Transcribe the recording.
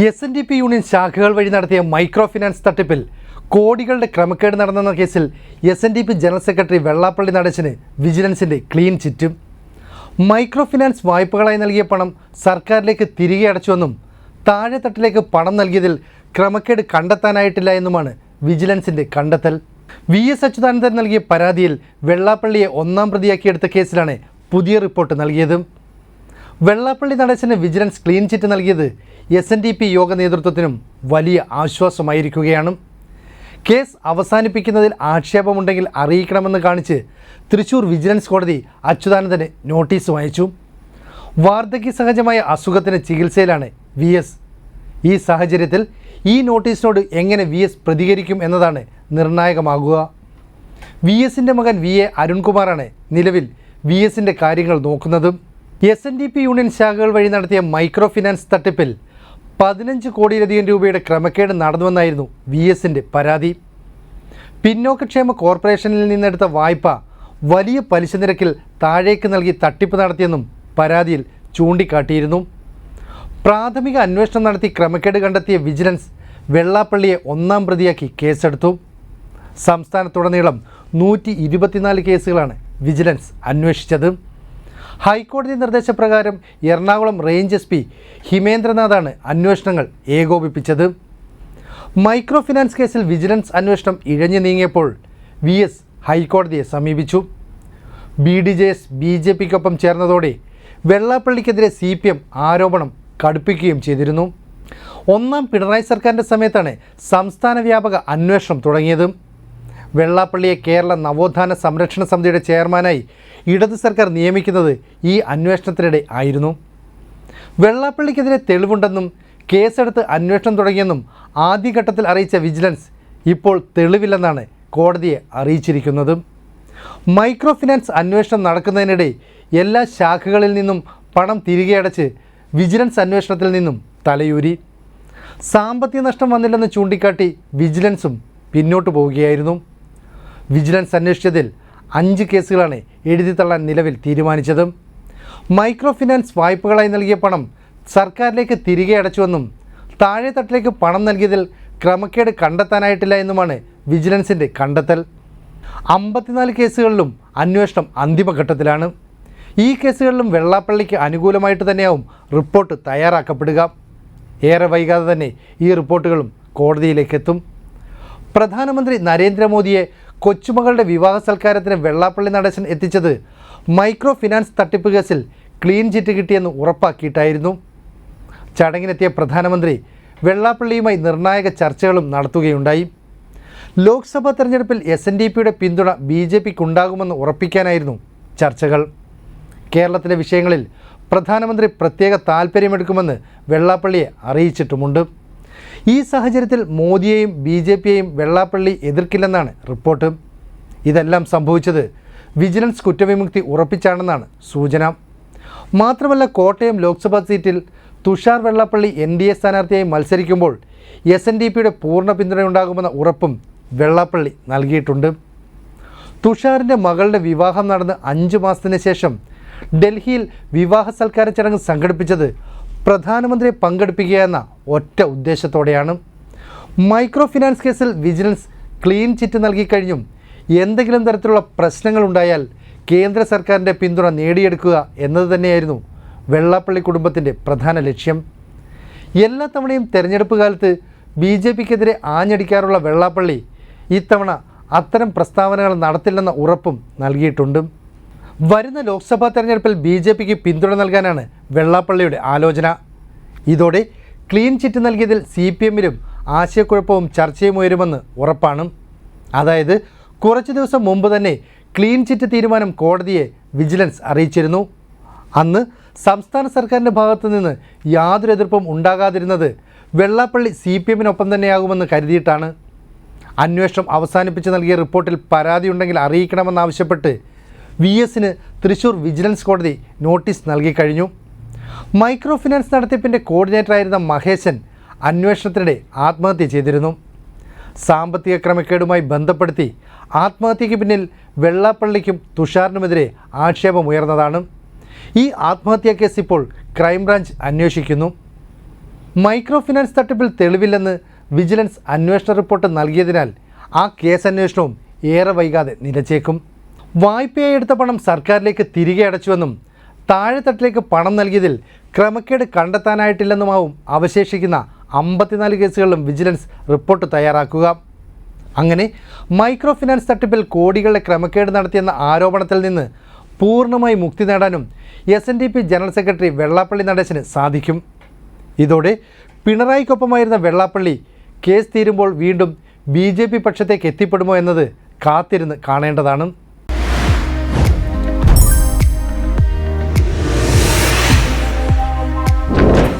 S N D P union ശാഖകൾ വഴി നടത്തിയ മൈക്രോ ഫിനാൻസ് തട്ടിപ്പിൽ കോടികളുടെ ക്രമക്കേട് നടന്നെന്ന കേസിൽ S N D P general secretary Vellappally Natesan വിജിലൻസിന്റെ ക്ലീൻ ചിറ്റും. മൈക്രോ ഫിനാൻസ് വായ്പകളായി നൽകിയ പണം സർക്കാരിലേക്ക് തിരികെ അടച്ചുവെന്നും താഴെത്തട്ടിലേക്ക് പണം നൽകിയതിൽ ക്രമക്കേട് കണ്ടെത്താനായിട്ടില്ല എന്നുമാണ് വിജിലൻസിന്റെ കണ്ടെത്തൽ. വി എസ് അച്യുതാനന്ദൻ നൽകിയ പരാതിയിൽ വെള്ളാപ്പള്ളിയെ ഒന്നാം പ്രതിയാക്കിയെടുത്ത കേസിലാണ് പുതിയ റിപ്പോർട്ട് നൽകിയത്. വെള്ളാപ്പള്ളി നടേശന് വിജിലൻസ് ക്ലീൻ ചിറ്റ് നൽകിയത് S N D P Yoga നേതൃത്വത്തിനും വലിയ ആശ്വാസമായിരിക്കുകയാണ്. കേസ് അവസാനിപ്പിക്കുന്നതിൽ ആക്ഷേപമുണ്ടെങ്കിൽ അറിയിക്കണമെന്ന് കാണിച്ച് തൃശൂർ വിജിലൻസ് കോടതി അച്യുതാനന്ദന് നോട്ടീസ് അയച്ചു വാർദ്ധക്യ സഹജമായ അസുഖത്തിന് ചികിത്സയിലാണ് വി എസ്. ഈ സാഹചര്യത്തിൽ ഈ നോട്ടീസിനോട് എങ്ങനെ വി എസ് പ്രതികരിക്കും എന്നതാണ് നിർണായകമാകുക. വി എസിന്റെ മകൻ വി എ അരുൺകുമാറാണ് നിലവിൽ വി എസിന്റെ കാര്യങ്ങൾ നോക്കുന്നത്. S N D P union ശാഖകൾ വഴി നടത്തിയ മൈക്രോ ഫിനാൻസ് തട്ടിപ്പിൽ പതിനഞ്ച് കോടിയിലധികം രൂപയുടെ ക്രമക്കേട് നടന്നുവെന്നായിരുന്നു വി എസിന്റെ പരാതി. പിന്നോക്കക്ഷേമ കോർപ്പറേഷനിൽ നിന്നെടുത്ത വായ്പ വലിയ പലിശ നിരക്കിൽ താഴേക്ക് നൽകി തട്ടിപ്പ് നടത്തിയെന്നും പരാതിയിൽ ചൂണ്ടിക്കാട്ടിയിരുന്നു. പ്രാഥമിക അന്വേഷണം നടത്തി ക്രമക്കേട് കണ്ടെത്തിയ വിജിലൻസ് വെള്ളാപ്പള്ളിയെ ഒന്നാം പ്രതിയാക്കി കേസെടുത്തു. സംസ്ഥാനത്തുടനീളം നൂറ്റി ഇരുപത്തിനാല് കേസുകളാണ് വിജിലൻസ് അന്വേഷിച്ചത്. ഹൈക്കോടതി നിർദ്ദേശപ്രകാരം എറണാകുളം റേഞ്ച് എസ് പി ഹിമേന്ദ്രനാഥാണ് അന്വേഷണങ്ങൾ ഏകോപിപ്പിച്ചത്. മൈക്രോ ഫിനാൻസ് കേസിൽ വിജിലൻസ് അന്വേഷണം ഇഴഞ്ഞു നീങ്ങിയപ്പോൾ വി എസ് ഹൈക്കോടതിയെ സമീപിച്ചു. B D J S B J പിക്കൊപ്പം ചേർന്നതോടെ വെള്ളാപ്പള്ളിക്കെതിരെ സി പി എം ആരോപണം കടുപ്പിക്കുകയും ചെയ്തിരുന്നു. ഒന്നാം പിണറായി സർക്കാരിന്റെ സമയത്താണ് സംസ്ഥാന വ്യാപക അന്വേഷണം തുടങ്ങിയത്. വെള്ളാപ്പള്ളിയെ കേരള നവോത്ഥാന സംരക്ഷണ സമിതിയുടെ ചെയർമാനായി ഇടതു സർക്കാർ നിയമിക്കുന്നത് ഈ അന്വേഷണത്തിനിടെ ആയിരുന്നു. വെള്ളാപ്പള്ളിക്കെതിരെ തെളിവുണ്ടെന്നും കേസെടുത്ത് അന്വേഷണം തുടങ്ങിയെന്നും ആദ്യഘട്ടത്തിൽ അറിയിച്ച വിജിലൻസ് ഇപ്പോൾ തെളിവില്ലെന്നാണ് കോടതിയെ അറിയിച്ചിരിക്കുന്നത്. മൈക്രോ ഫിനാൻസ് അന്വേഷണം നടക്കുന്നതിനിടെ എല്ലാ ശാഖകളിൽ നിന്നും പണം തിരികെ അടച്ച് വിജിലൻസ് അന്വേഷണത്തിൽ നിന്നും തലയൂരി. സാമ്പത്തിക നഷ്ടം വന്നില്ലെന്ന് ചൂണ്ടിക്കാട്ടി വിജിലൻസും പിന്നോട്ട് പോവുകയായിരുന്നു. വിജിലൻസ് അന്വേഷിച്ചതിൽ അഞ്ച് കേസുകളാണ് എഴുതി തള്ളാൻ നിലവിൽ തീരുമാനിച്ചത്. മൈക്രോ ഫിനാൻസ് വായ്പകളായി നൽകിയ പണം സർക്കാരിലേക്ക് തിരികെ അടച്ചുവെന്നും താഴെ തട്ടിലേക്ക് പണം നൽകിയതിൽ ക്രമക്കേട് കണ്ടെത്താനായിട്ടില്ല എന്നുമാണ് വിജിലൻസിന്റെ കണ്ടെത്തൽ. അമ്പത്തിനാല് കേസുകളിലും അന്വേഷണം അന്തിമഘട്ടത്തിലാണ്. ഈ കേസുകളിലും വെള്ളാപ്പള്ളിക്ക് അനുകൂലമായിട്ട് തന്നെയാവും റിപ്പോർട്ട് തയ്യാറാക്കപ്പെടുക. ഏറെ വൈകാതെ തന്നെ ഈ റിപ്പോർട്ടുകളും കോടതിയിലേക്കെത്തും. പ്രധാനമന്ത്രി നരേന്ദ്രമോദിയെ കൊച്ചുമകളുടെ വിവാഹ സൽക്കാരത്തിന് വെള്ളാപ്പള്ളി നടേശൻ എത്തിച്ചത് മൈക്രോ ഫിനാൻസ് തട്ടിപ്പ് കേസിൽ ക്ലീൻ ചിറ്റ് കിട്ടിയെന്ന് ഉറപ്പാക്കിയിട്ടായിരുന്നു. ചടങ്ങിനെത്തിയ പ്രധാനമന്ത്രി വെള്ളാപ്പള്ളിയുമായി നിർണായക ചർച്ചകളും നടത്തുകയുണ്ടായി. ലോക്സഭാ തെരഞ്ഞെടുപ്പിൽ എസ് എൻ ഡി പിയുടെ പിന്തുണ ബി ജെ പിക്ക് ഉണ്ടാകുമെന്ന് ഉറപ്പിക്കാനായിരുന്നു ചർച്ചകൾ. കേരളത്തിലെ വിഷയങ്ങളിൽ പ്രധാനമന്ത്രി പ്രത്യേക താൽപ്പര്യമെടുക്കുമെന്ന് വെള്ളാപ്പള്ളിയെ അറിയിച്ചിട്ടുമുണ്ട്. ഈ സാഹചര്യത്തിൽ മോദിയെയും ബി ജെ പിയെയും വെള്ളാപ്പള്ളി എതിർക്കില്ലെന്നാണ് റിപ്പോർട്ട്. ഇതെല്ലാം സംഭവിച്ചത് വിജിലൻസ് കുറ്റവിമുക്തി ഉറപ്പിച്ചാണെന്നാണ് സൂചന. മാത്രമല്ല കോട്ടയം ലോക്സഭാ സീറ്റിൽ Thushar Vellappally N D A സ്ഥാനാർത്ഥിയായി മത്സരിക്കുമ്പോൾ എസ് എൻ ഡി പിയുടെ പൂർണ പിന്തുണയുണ്ടാകുമെന്ന ഉറപ്പും വെള്ളാപ്പള്ളി നൽകിയിട്ടുണ്ട്. തുഷാറിന്റെ മകളുടെ വിവാഹം നടന്ന് അഞ്ച് മാസത്തിന് ശേഷം ഡൽഹിയിൽ വിവാഹ സൽക്കാര ചടങ്ങ് സംഘടിപ്പിച്ചത് പ്രധാനമന്ത്രിയെ പങ്കെടുപ്പിക്കുക എന്ന ഒറ്റ ഉദ്ദേശത്തോടെയാണ്. മൈക്രോ ഫിനാൻസ് കേസിൽ വിജിലൻസ് ക്ലീൻ ചിറ്റ് നൽകിക്കഴിഞ്ഞും എന്തെങ്കിലും തരത്തിലുള്ള പ്രശ്നങ്ങളുണ്ടായാൽ കേന്ദ്ര സർക്കാരിന്റെ പിന്തുണ നേടിയെടുക്കുക എന്നത് തന്നെയായിരുന്നു വെള്ളാപ്പള്ളി കുടുംബത്തിന്റെ പ്രധാന ലക്ഷ്യം. എല്ലാ തവണയും തെരഞ്ഞെടുപ്പ് കാലത്ത് ബി ജെ പിക്കെതിരെ ആഞ്ഞടിക്കാറുള്ള വെള്ളാപ്പള്ളി ഇത്തവണ അത്തരം പ്രസ്താവനകൾ നടത്തില്ലെന്ന ഉറപ്പും നൽകിയിട്ടുണ്ട്. വരുന്ന ലോക്സഭാ തെരഞ്ഞെടുപ്പിൽ ബി ജെ പിക്ക് പിന്തുണ നൽകാനാണ് വെള്ളാപ്പള്ളിയുടെ ആലോചന. ഇതോടെ ക്ലീൻ ചിറ്റ് നൽകിയതിൽ സി പി എമ്മിലും ആശയക്കുഴപ്പവും ചർച്ചയും ഉയരുമെന്ന് ഉറപ്പാണ്. അതായത് കുറച്ച് ദിവസം മുമ്പ് തന്നെ ക്ലീൻ ചിറ്റ് തീരുമാനം കോടതിയെ വിജിലൻസ് അറിയിച്ചിരുന്നു. അന്ന് സംസ്ഥാന സർക്കാരിന്റെ ഭാഗത്തു നിന്ന് യാതൊരു എതിർപ്പും ഉണ്ടാകാതിരുന്നത് വെള്ളാപ്പള്ളി സി പി എമ്മിനൊപ്പം തന്നെയാകുമെന്ന് കരുതിയിട്ടാണ്. അന്വേഷണം അവസാനിപ്പിച്ച് നൽകിയ റിപ്പോർട്ടിൽ പരാതിയുണ്ടെങ്കിൽ അറിയിക്കണമെന്നാവശ്യപ്പെട്ട് വി എസിന് തൃശൂർ വിജിലൻസ് കോടതി നോട്ടീസ് നൽകിക്കഴിഞ്ഞു മൈക്രോ ഫിനാൻസ് നടത്തിപ്പിന്റെ കോർഡിനേറ്ററായിരുന്ന മഹേശൻ അന്വേഷണത്തിനിടെ ആത്മഹത്യ ചെയ്തിരുന്നു. സാമ്പത്തിക ക്രമക്കേടുമായി ബന്ധപ്പെടുത്തി ആത്മഹത്യയ്ക്ക് പിന്നിൽ വെള്ളാപ്പള്ളിക്കും തുഷാറിനുമെതിരെ ആക്ഷേപമുയർന്നതാണ് ഈ ആത്മഹത്യാ കേസ് ഇപ്പോൾ ക്രൈംബ്രാഞ്ച് അന്വേഷിക്കുന്നു. മൈക്രോ ഫിനാൻസ് തട്ടിപ്പിൽ തെളിവില്ലെന്ന് വിജിലൻസ് അന്വേഷണ റിപ്പോർട്ട് നൽകിയതിനാൽ ആ കേസ് അന്വേഷണവും ഏറെ വൈകാതെ നിലച്ചേക്കും. വായ്പയായി എടുത്ത പണം സർക്കാരിലേക്ക് തിരികെ അടച്ചുവെന്നും താഴെത്തട്ടിലേക്ക് പണം നൽകിയതിൽ ക്രമക്കേട് കണ്ടെത്താനായിട്ടില്ലെന്നുമാവും അവശേഷിക്കുന്ന അമ്പത്തിനാല് കേസുകളിലും വിജിലൻസ് റിപ്പോർട്ട് തയ്യാറാക്കുക. അങ്ങനെ മൈക്രോ ഫിനാൻസ് തട്ടിപ്പിൽ കോടികളുടെ ക്രമക്കേട് നടത്തിയെന്ന ആരോപണത്തിൽ നിന്ന് പൂർണമായി മുക്തി നേടാനും S N D P general secretary Vellappally Natesan സാധിക്കും. ഇതോടെ പിണറായിക്കൊപ്പമായിരുന്ന വെള്ളാപ്പള്ളി കേസ് തീരുമ്പോൾ വീണ്ടും ബി ജെ പി പക്ഷത്തേക്ക് എത്തിപ്പെടുമോ എന്നത് കാത്തിരുന്ന് കാണേണ്ടതാണ്.